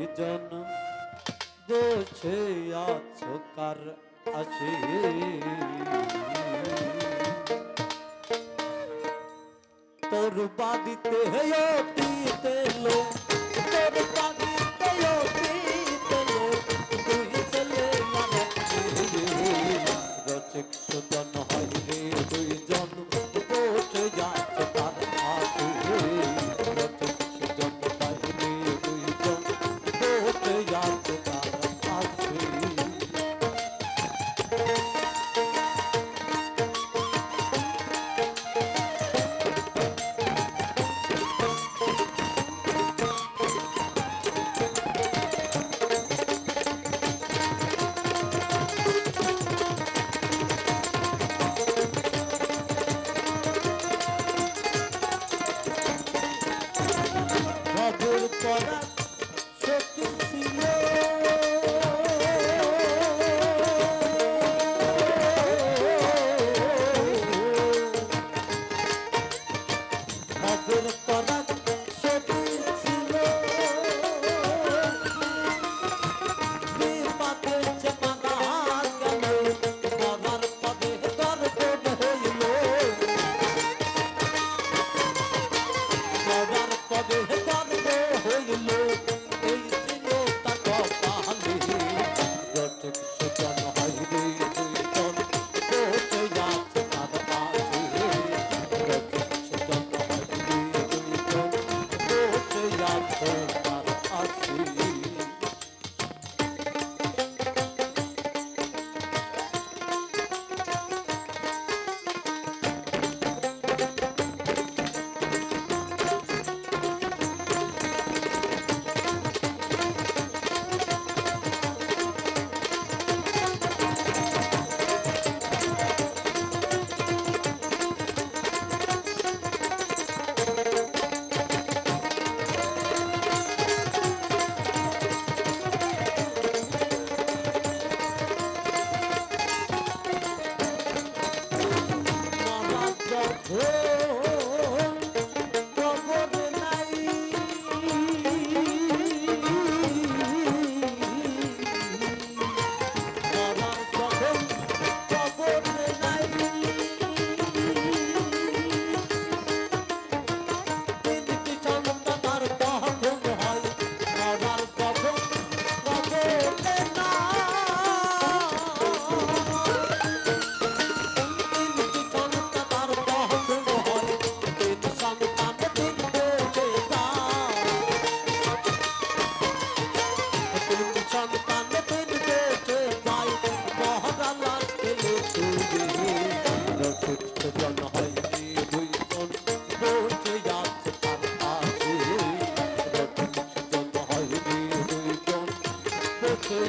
নির্জন বসে আছো কার আসি তোর বাদিতে অতীতে লোক তোর বাদিতে অতীতে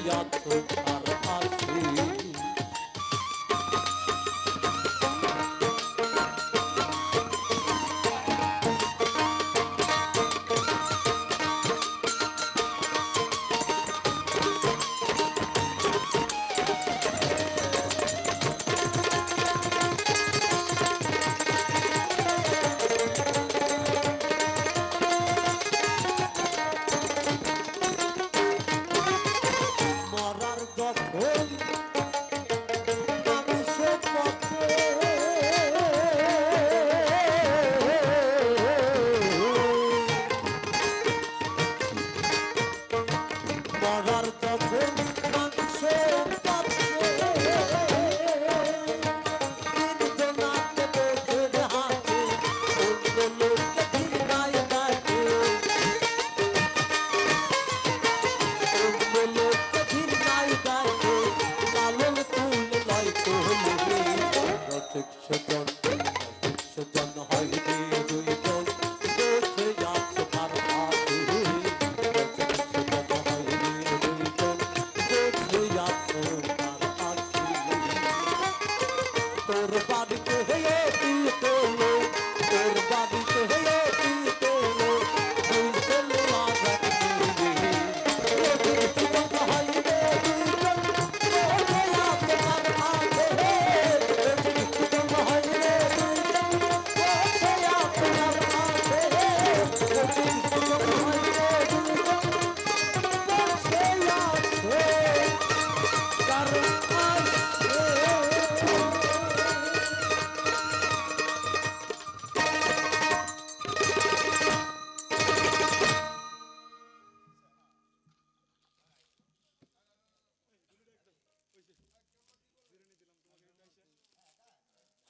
আছো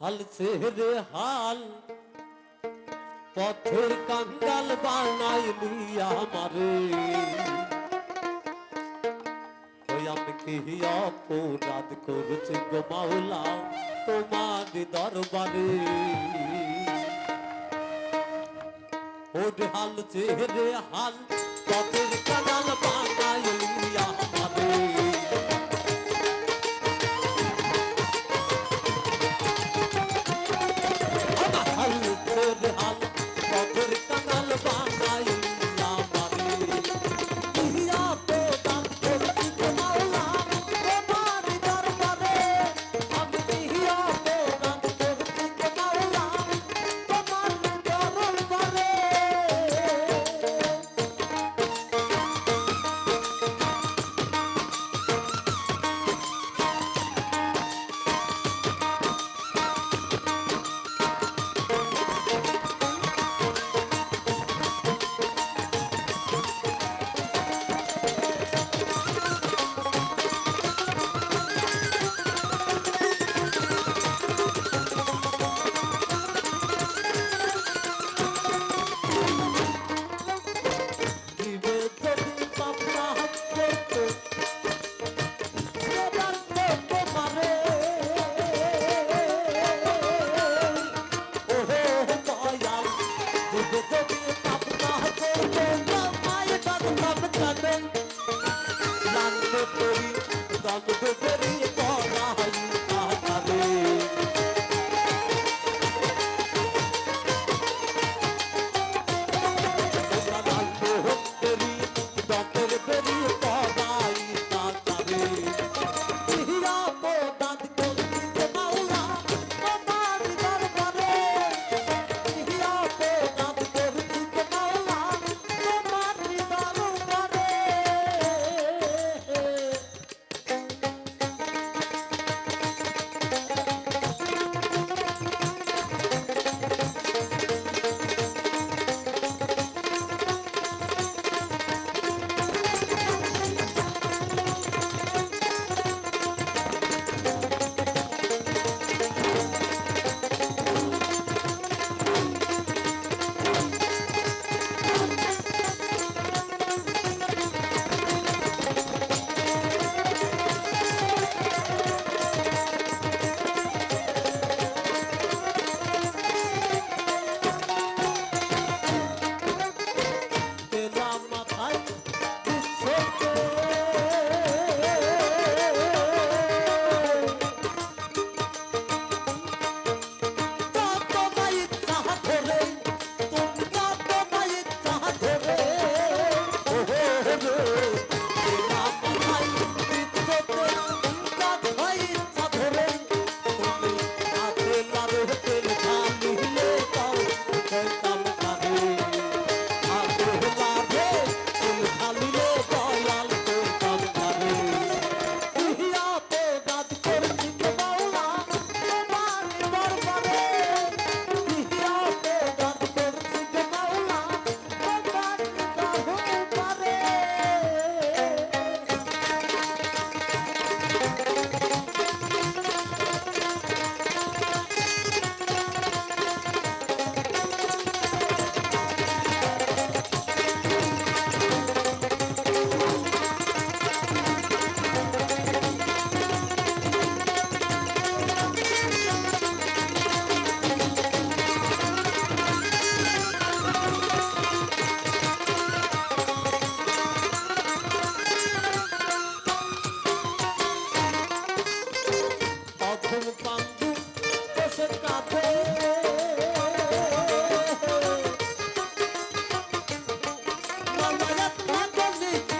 হাল সেহরে হাল। পথের কাঙ্গাল বানাইলি আমারে আমি কি অপরাধ করেছি গো মাওলা তোমার দরবারে? ওর হাল চেহরে হাল, পথের কাঙ্গাল বানাইলি আমারে গো মায়া